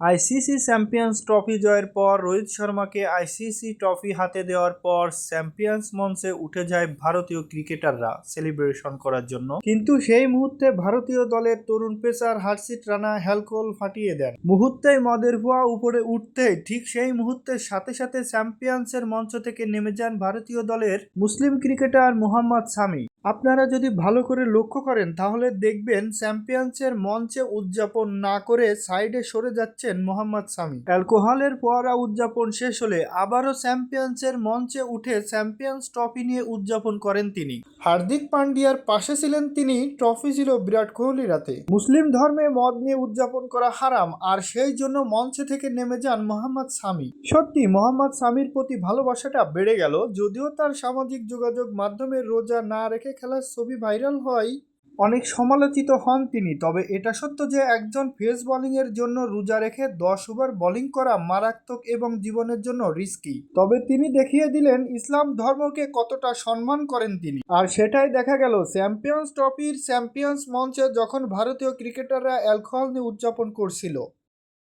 ICC champions trophy জয়ের পর Rohit শর্মাকে ICC trophy হাতে দেওয়ার পর চ্যাম্পিয়ন্স মঞ্চে উঠে যায় ভারতীয় ক্রিকেটাররা সেলিব্রেশন করার জন্য। কিন্তু সেই মুহূর্তে ভারতীয় দলের তরুণ পেসার হার্ষিত রানা হ্যালকোল ফাটিয়ে দেন। মুহূর্তেই মদের ভুয়া উপরে উঠতেই ঠিক সেই মুহূর্তের সাথে সাথে চ্যাম্পিয়ন্সের মঞ্চ থেকে নেমে যান ভারতীয় দলের মুসলিম ক্রিকেটার মোহাম্মদ সামি আপনারা যদি ভালো করে লক্ষ্য করেন তাহলে দেখবেন চ্যাম্পিয়ন্সের মঞ্চে উদযাপন না করে সাইডে সরে যাচ্ছেন মোহাম্মদ সামি। অ্যালকোহলের ফোয়ারা উদযাপন শেষ হলে আবারও চ্যাম্পিয়ন্সের মঞ্চে উঠে চ্যাম্পিয়ন্স ট্রফি নিয়ে উদযাপন করেন তিনি। হার্দিক পান্ডিয়ার পাশে ছিলেন তিনি, ট্রফি ছিল বিরাট কোহলির হাতে মুসলিম ধর্মে মদ নিয়ে উদযাপন করা হারাম, আর সেই জন্য মঞ্চে থেকে নেমে যান মোহাম্মদ সামি। সত্যি, মোহাম্মদ সামির প্রতি ভালোবাসাটা বেড়ে গেল, যদিও তার সামাজিক যোগাযোগ মাধ্যমে রোজা না রেখে খেলার ছবি ভাইরাল হয় অনেক সমালোচিত হন তিনি, তবে এটা সত্য যে একজন ফেস বোলিংয়ের জন্য রোজা রেখে দশ ওভার বোলিং করা মারাত্মক এবং জীবনের জন্য রিস্কি তবে তিনি দেখিয়ে দিলেন ইসলাম ধর্মকে কতটা সম্মান করেন তিনি। আর সেটাই দেখা গেল চ্যাম্পিয়ন্স ট্রফির চ্যাম্পিয়ন্স মঞ্চে যখন ভারতীয় ক্রিকেটাররা অ্যালকোহল নিয়ে উদযাপন করছিল।